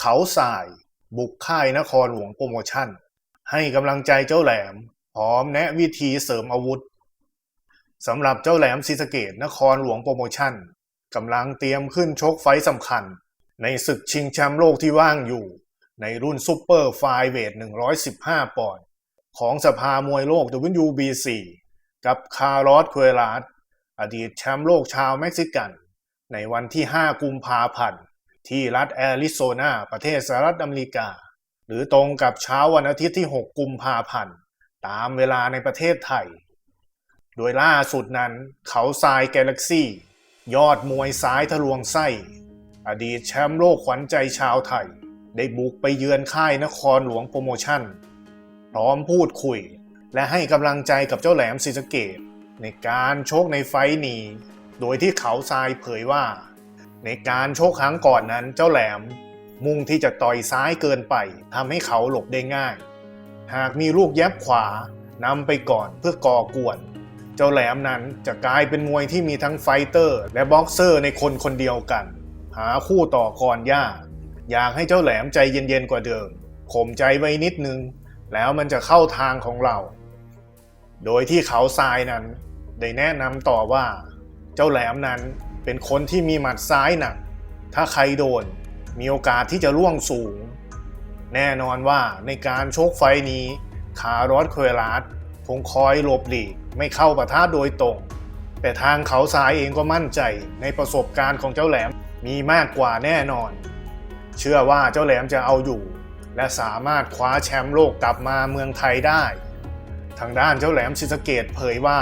เขาสาย บุกค่ายนครหลวงโปรโมชั่น ให้กำลังใจเจ้าแหลม พร้อมแนะวิธีเสริมอาวุธสำหรับเจ้าแหลมศรีสะเกดนครหลวงโปรโมชั่นกำลังเตรียมขึ้นชกไฟสำคัญ ในศึกชิงแชมป์โลกที่ว่างอยู่ ในรุ่นซูเปอร์ไฟเวท 115 ปอนด์ของสภามวยโลก WBC กับคาร์ลอส เควลาสอดีตแชมป์โลกชาวเม็กซิกัน ในวันที่ 5 กุมภาพันธ์ ที่รัฐแอริโซนา ประเทศสหรัฐอเมริกา หรือตรงกับเช้าวันอาทิตย์ที่ 6 กุมภาพันธ์ ตามเวลาในประเทศไทย โดยล่าสุดนั้นเขาทรายแกลเล็กซี่ ยอดมวยซ้ายทะลวงไส้ อดีตแชมป์โลกขวัญใจชาวไทย ได้บุกไปเยือนค่ายนครหลวงโปรโมชั่น พร้อมพูดคุย และให้กำลังใจกับเจ้าแหลมศรีสะเกดในการโชกในไฟท์นี้ โดยที่เขาทรายเผยว่า ในการโชกครั้งก่อนนั้นเจ้าแหลมมุ่งที่จะต่อยซ้ายเกินไปทำให้เขาหลบได้ง่าย หากมีลูกแยบขวานำไปก่อนเพื่อก่อกวน เจ้าแหลมนั้นจะกลายเป็นมวยที่มีทั้งไฟเตอร์ และบ็อกเซอร์ในคนคนเดียวกัน หาคู่ต่อกรยากอยากให้เจ้าแหลมใจเย็นๆกว่าเดิมข่มใจไว้นิดนึง แล้วมันจะเข้าทางของเรา โดยที่เขาทรายนั้น ได้แนะนำต่อว่า เจ้าแหลมนั้น เป็นคนที่มีหมัดซ้ายหนัก ถ้าใครโดน มีโอกาสที่จะล่วงสูง แน่นอนว่าในการโชกไฟนี้ คาร์ลอสเคเวลาสคงคอยหลบหลีกไม่เข้าปะทะโดยตรง แต่ทางเขาซ้ายเองก็มั่นใจในประสบการณ์ของเจ้าแหลมมีมากกว่าแน่นอน เชื่อว่าเจ้าแหลมจะเอาอยู่ และสามารถคว้าแชมป์โลกกลับมาเมืองไทยได้ ทางด้านเจ้าแหลมศรีสเกดเผยว่า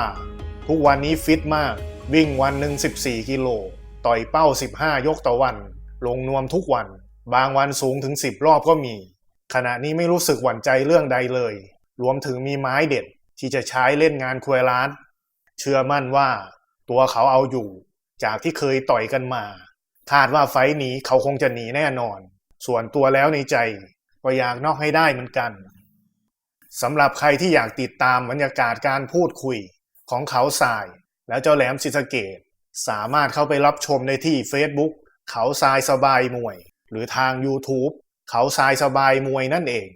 ทุกวันนี้ฟิตมาก วิ่งวันหนึ่ง14 กิโล ต่อยเป้า 15 ยกต่อวัน ลงนวมทุกวัน บางวันสูงถึง 10 รอบก็มี ขณะนี้ไม่รู้สึกหวั่นใจเรื่องใดเลย รวมถึงมีไม้เด็ดที่จะใช้เล่นงานควยร้าน เชื่อมั่นว่า ตัวเขาเอาอยู่ จากที่เคยต่อยกันมา คาดว่าไฟท์นี้เขาคงจะหนีแน่นอน ส่วนตัวแล้วในใจ ก็อยากนอกให้ได้เหมือนกันสำหรับใครที่อยากติดตามบรรยากาศการพูดคุยของเขาสาย แล้วเจ้าแหลมศิสะเกดสามารถเข้าไปรับชมได้ที่ Facebook เขาทรายสบายมวย หรือทาง YouTube เขาทรายสบายมวยนั่นเอง